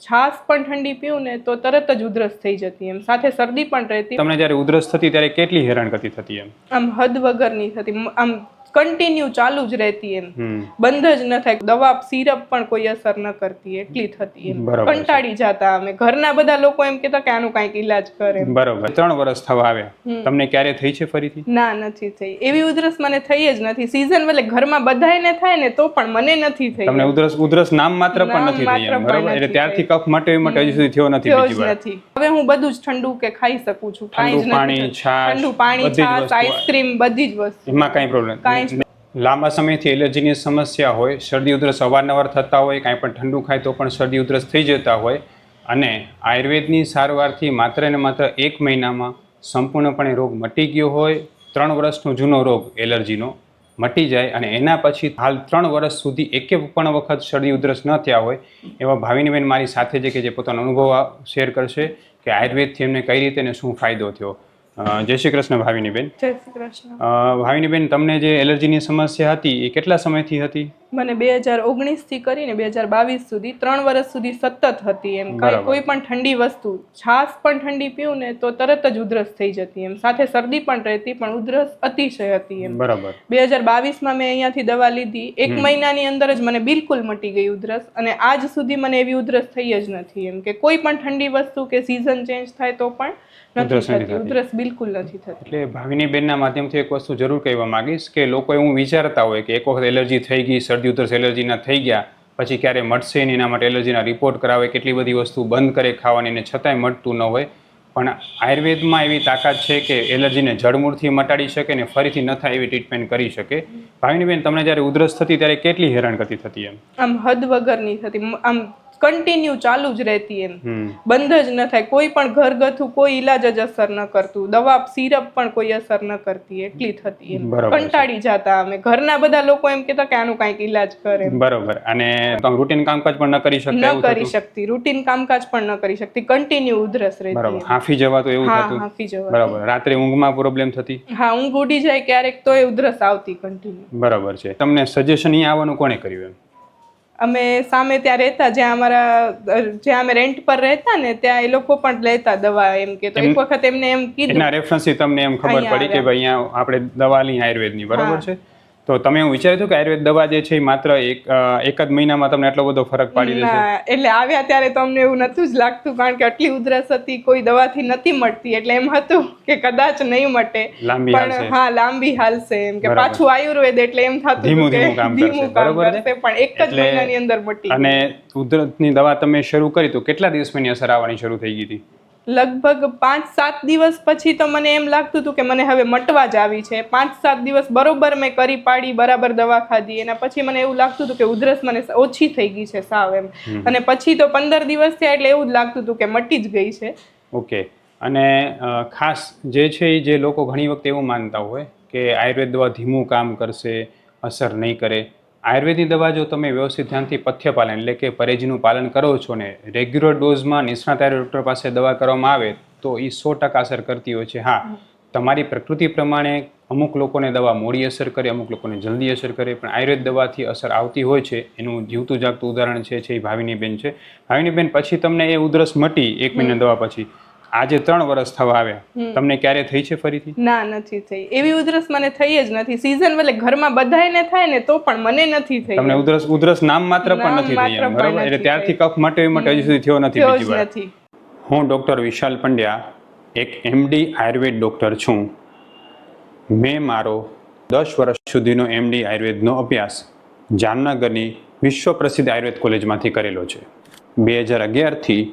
છાશ પણ ઠંડી પીવું ને તો તરત જ ઉધરસ થઈ જતી એમ. સાથે શરદી પણ રહેતી. તમને જ્યારે ઉધરસ થતી ત્યારે કેટલી હેરાનગતિ થતી એમ? આમ હદ વગરની થતી. આમ કન્ટિન્યુ ચાલુ જ રહેતી એમ. બંધ જ ન થાય. દવા સિરપ પણ કોઈ અસર ન કરતી એટલી થતી એમ. કંટાળી જતા અમે. ઘરના બધા લોકો એમ કહેતા કે આનું કાંઈક ઈલાજ કરે બરોબર. ત્રણ વર્ષ થવા આવ્યા. તમને ક્યારે થઈ છે ફરીથી? ના નથી થઈ. એવી ઉધરસ મને થઈ જ નથી. સીઝન એટલે ઘરમાં બધાયને થાય ને તો પણ મને નથી થઈ. તમને ઉધરસ ઉધરસ નામ માત્ર પણ નથી થઈ બરોબર? એટલે ત્યારથી કફ માટે માટે હજી સુધી થયો નથી બીજી નથી. હવે હું બધું જ ઠંડુ કે ખાઈ શકું છું. કાંઈ જ ઠંડુ પાણી, નથી ઠંડુ પાણી છાશ આઈસ્ક્રીમ બધી જ વસ્તુ. એમાં કાંઈ પ્રોબ્લેમ લાંબા સમયથી એલર્જીની સમસ્યા હોય, શરદી ઉધરસ અવારનવાર થતા હોય, કાંઈ પણ ઠંડુ ખાય તો પણ શરદી ઉધરસ થઈ જતા હોય અને આયુર્વેદની સારવારથી માત્ર ને માત્ર એક મહિનામાં સંપૂર્ણપણે રોગ મટી ગયો હોય, ત્રણ વર્ષનો જૂનો રોગ એલર્જીનો મટી જાય અને એના પછી હાલ ત્રણ વર્ષ સુધી એકે પણ વખત શરદી ઉધરસ ન થયા હોય, એવા ભાવિનીબેન મારી સાથે છે કે જે પોતાનો અનુભવ શેર કરશે કે આયુર્વેદથી એમને કઈ રીતે શું ફાયદો થયો. જય શ્રી કૃષ્ણ ભાવિનીબેન. જય શ્રી કૃષ્ણ. ભાવિનીબેન તમને જે એલર્જીની સમસ્યા હતી એ કેટલા સમયથી હતી? મને બે હજાર ઓગણીસથી કરીને બે હજાર બાવીસ સુધી ત્રણ વર્ષ સુધી સતત હતી એમ. કાંઈ પણ ઠંડી વસ્તુ છાશ પણ ઠંડી પીવું ને તો તરત જ ઉધરસ થઈ જતી એમ. સાથે શરદી પણ રહેતી પણ ઉધરસ અતિશય હતી એમ. બરાબર. બે હજાર બાવીસમાં મેં અહીંયાથી દવા લીધી. એક મહિનાની અંદર જ મને બિલકુલ મટી ગઈ ઉધરસ અને આજ સુધી મને એવી ઉધરસ થઈ જ નથી એમ કે કોઈ પણ ઠંડી વસ્તુ કે સિઝન ચેન્જ થાય તો પણ ઉધરસ. ઉધરસ બિલકુલ નથી થતી. એટલે ભાવિની બેનના માધ્યમથી એક વસ્તુ જરૂર કહેવા માંગીશ કે લોકો એવું વિચારતા હોય કે એક વખત એલર્જી થઈ ગઈ શરદી ઉધરસ એલર્જીના થઈ ગયા, પછી ક્યારે મટશે નહીં, એના માટે એલર્જીના રિપોર્ટ કરાવે, કેટલી બધી વસ્તુ બંધ કરે ખાવાની ને છતાંય મટતું ન હોય. પણ આયુર્વેદમાં એવી તાકાત છે કે એલર્જીને જડમૂળથી મટાડી શકે ને ફરીથી ન થાય એવી ટ્રીટમેન્ટ કરી શકે. ભાવિનીબેન, તમને જ્યારે ઉધરસ થતી, ત્યારે કેટલી હેરાનગતિ થતી એમ? આમ હદ વગરની થતી. આમ કન્ટિન્યુ ચાલુ જ રહેતી એમ. બંધ જ ન થાય. કોઈ પણ ઘરગથ્થુ કોઈ ઈલાજ જ અસર ન કરતું. દવા સિરપ પણ કોઈ અસર ન કરતી. એટલી થતી એમ. કંટાળી જતા અમે. ઘરના બધા લોકો એમ કહેતા કે આનું કાંઈક ઈલાજ કરે બરોબર. અને રૂટીન કામકાજ પણ ન કરી શકતી ન કરી શકતી. રૂટીન કામકાજ પણ ન કરી શકતી. કન્ટિન્યુ ઉધરસ રહેતી બરાબર. હાંફી જવાતું એવું હા થતું? હાંફી જવા. બરાબર. રાત્રે ઊંઘમાં પ્રોબ્લેમ થતી? હા ઊંઘ ઉડી જાય ક્યારેક તો એ ઉધરસ આવતી કન્ટિન્યુ બરાબર છે. તમને સજેશન અહીં આવવાનું કોણે કર્યું એમ? અમે સામે ત્યાં રહેતા જ્યાં અમારા જ્યાં અમે રેન્ટ પર રહેતા ને ત્યાં એ લોકો પણ લેતા દવા એમ કે તો એક વખત એમને એમ કીધું. એના રેફરન્સથી તમને એમ ખબર પડી કે ભાઈ અહીંયા આપણે દવા લઈ આયુર્વેદની બરાબર છે? તો તમે એવું વિચાર્યું હતું કે આયુર્વેદ દવા જે છે એ માત્ર એક એક જ મહિનામાં તમને એટલો બધો ફરક પાડી દેશે? એટલે આવ્યા ત્યારે તો અમને એવું નતું જ લાગતું કારણ કે આટલી ઉધરસ હતી કોઈ દવાથી નથી મળતી. એટલે એમ હતું કે કદાચ નહીં મટે. પણ હા લાંબી હાલશે એમ કે પાછું આયુર્વેદ એટલે એમ થતું ધીમું ધીમું કામ કરશે, છે? પણ એક જ મહિનાની અંદર મટી. અને ઉધરસની દવા તમે શરૂ કરી તો કેટલા દિવસમાં એની અસર આવવાની શરૂ થઈ ગઈ હતી? લગભગ પાંચ સાત દિવસ પછી તો મને એમ લાગતું હતું કે મને હવે મટવા જ આવી છે. પાંચ સાત દિવસ બરોબર મેં કરી પાડી બરાબર દવા ખાધી. એના પછી મને એવું લાગતું હતું કે ઉધરસ મને ઓછી થઈ ગઈ છે સાવ એમ. અને પછી તો પંદર દિવસ થયા એટલે એવું જ લાગતું હતું કે મટી જ ગઈ છે. ઓકે. અને ખાસ જે છે એ જે લોકો ઘણી વખત એવું માનતા હોય કે આયુર્વેદ દવા ધીમું કામ કરશે અસર નહીં કરે. આયુર્વેદની દવા જો તમે વ્યવસ્થિત ધ્યાનથી પથ્ય પાલન એટલે કે પરેજીનું પાલન કરો છો ને રેગ્યુલર ડોઝમાં નિષ્ણાત આયુર્વેદ ડૉક્ટર પાસે દવા કરવામાં આવે તો એ સો ટકા અસર કરતી હોય છે. હા તમારી પ્રકૃતિ પ્રમાણે અમુક લોકોને દવા મોડી અસર કરે અમુક લોકોને જલ્દી અસર કરે પણ આયુર્વેદ દવાથી અસર આવતી હોય છે. એનું જીવતું જાગતું ઉદાહરણ છે એ ભાવિની બેન છે. ભાવિની બેન પછી તમને એ ઉધરસ મટી એક મહિના દવા પછી. આજે ત્રણ વર્ષ થવા આવ્યા. તમને ક્યારે થઈ છે ફરીથી? ના નથી થઈ. એવી ઉધરસ મને થઈ જ નથી. સીઝન એટલે ઘરમાં બધાયને થાય ને તો પણ મને નથી થઈ. તમને ઉધરસ ઉધરસ નામ માત્ર પણ નથી થઈ બરાબર? એટલે ત્યારથી કફ માટે માટે હજી સુધી થયો નથી બીજી વાર. હું ડૉક્ટર વિશાલ પંડ્યા એક એમડી આયુર્વેદ ડૉક્ટર છું. મેં મારો દસ વર્ષ સુધીનો એમડી આયુર્વેદનો અભ્યાસ જામનગરની વિશ્વ પ્રસિદ્ધ આયુર્વેદ કોલેજમાંથી કરેલો છે. બે હજાર અગિયારથી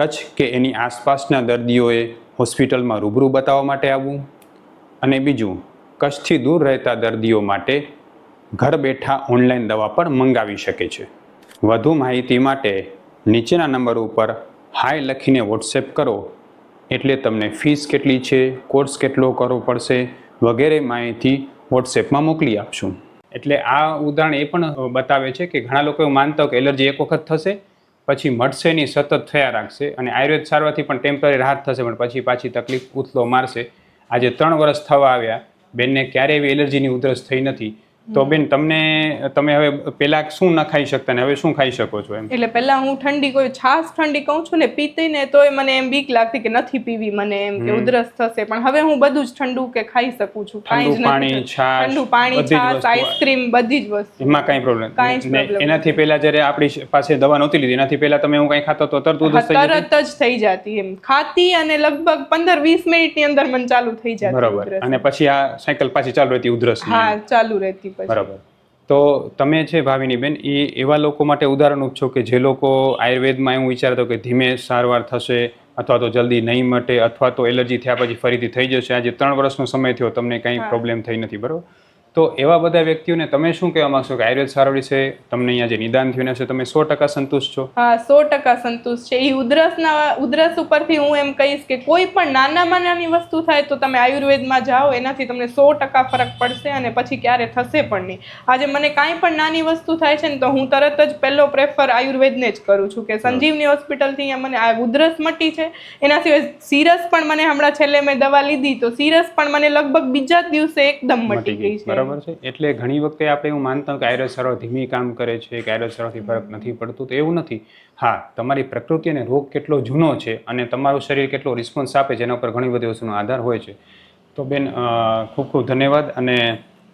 કચ્છ કે એની આસપાસના દર્દીઓએ હોસ્પિટલમાં રૂબરૂ બતાવવા માટે આવવું અને બીજું, કચ્છથી દૂર રહેતા દર્દીઓ માટે ઘર બેઠા ઓનલાઈન દવા પણ મંગાવી શકે છે. વધુ માહિતી માટે નીચેના નંબર ઉપર હાય લખીને વોટ્સએપ કરો. એટલે તમને ફીસ કેટલી છે, કોર્સ કેટલો કરવો પડશે વગેરે માહિતી વોટ્સએપમાં મોકલી આપશું. એટલે આ ઉદાહરણ એ પણ બતાવે છે કે ઘણા લોકો એવું માનતા કે એલર્જી એક વખત થશે પછી મટશે નહીં સતત થયા રાખશે અને આયુર્વેદ સારવારથી પણ ટેમ્પરરી રાહત થશે, પણ પછી પાછી તકલીફ, ઉથલો મારશે. આજે ત્રણ વર્ષ થવા આવ્યા. બેનને ક્યારેય એવી એલર્જીની ઉધરસ થઈ નથી. તો બેન તમને તમે હવે પેલા શું ન ખાઈ શકતા ને હવે શું ખાઈ શકો છો એમ? એટલે પેલા હું ઠંડી કોઈ છાસ ઠંડી કહું છું ને પીતી ને તોય મને એમ બીક લાગતી કે નથી પીવી મને એમ કે ઉધરસ થશે. પણ હવે હું બધું જ ઠંડુ કે ખાઈ શકું છું. કાંઈ જ પાણી, છાસ ઠંડુ પાણી વસ્તુ. આઈસ્ક્રીમ બધી જ વસ્તુ. એમાં કાંઈ પ્રોબ્લેમ એનાથી પહેલા જ્યારે આપણી પાસે દવા નહોતી લીધી એનાથી પહેલા તમે હું કઈ ખાતો તો તરત ઉધરસ થઈ તરત જ થઈ જતી એમ. ખાતી અને લગભગ પંદર વીસ મિનિટની અંદર મને ચાલુ થઈ જતી બરાબર. અને પછી આ સાયકલ પાછી ચાલુ રહેતી ઉધરસ હા ચાલુ રહેતી. પછી. બરાબર. તો તમે છે ભાવિની બેન એ એવા લોકો માટે ઉદાહરણરૂપ છો કે જે લોકો આયુર્વેદમાં એવું વિચારતો કે ધીમે સારવાર થશે અથવા તો જલ્દી નહીં મટે અથવા તો એલર્જી થયા પછી ફરીથી થઈ જશે. આજે ત્રણ વર્ષનો સમય થયો તમને કંઈ પ્રોબ્લેમ થઈ નથી બરાબર? તો એવા બધા વ્યક્તિઓને તમે શું કહેવા માંગશો કે આયુર્વેદ સારવાર છે તમને અહીંયા જે નિદાન થયું છે તમે સો ટકા સંતુષ્ટ છો? હા સો ટકા સંતુષ્ટ છે. એ ઉધરસના ઉધરસ ઉપરથી હું એમ કહીશ કે કોઈ પણ નાનામાં નાની વસ્તુ થાય તો તમે આયુર્વેદમાં જાઓ એનાથી તમને સો ટકા ફરક પડશે અને પછી ક્યારે થશે પણ નહીં. આજે મને કાંઈ પણ નાની વસ્તુ થાય છે ને તો હું તરત જ પહેલો પ્રેફર આયુર્વેદને જ કરું છું કે સંજીવની હોસ્પિટલથી અહીંયા મને આ ઉધરસ મટી છે. એના સિવાય સિરસ પણ મને હમણાં છેલ્લે મેં દવા લીધી તો સિરસ પણ મને લગભગ બીજા જ દિવસે એકદમ મટી ગઈ. છે. બરાબર છે? એટલે ઘણી વખતે આપણે એવું માનતા કે આયુર્વેદ સારવાર ધીમી કામ કરે છે કે આયુર્વેદ સારવારથી ફરક નથી પડતું તો એવું નથી. હા તમારી પ્રકૃતિ અને રોગ કેટલો જૂનો છે અને તમારું શરીર કેટલો રિસ્પોન્સ આપે છે એના ઉપર ઘણી બધી વસ્તુનો આધાર હોય છે. તો બેન ખૂબ ખૂબ ધન્યવાદ અને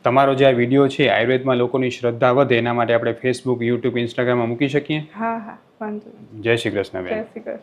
તમારો જે આ વીડિયો છે આયુર્વેદમાં લોકોની શ્રદ્ધા વધે એના માટે આપણે ફેસબુક યુટ્યુબ ઇન્સ્ટાગ્રામમાં મૂકી શકીએ? હા હા. જય શ્રી કૃષ્ણ બેન. જય શ્રી કૃષ્ણ.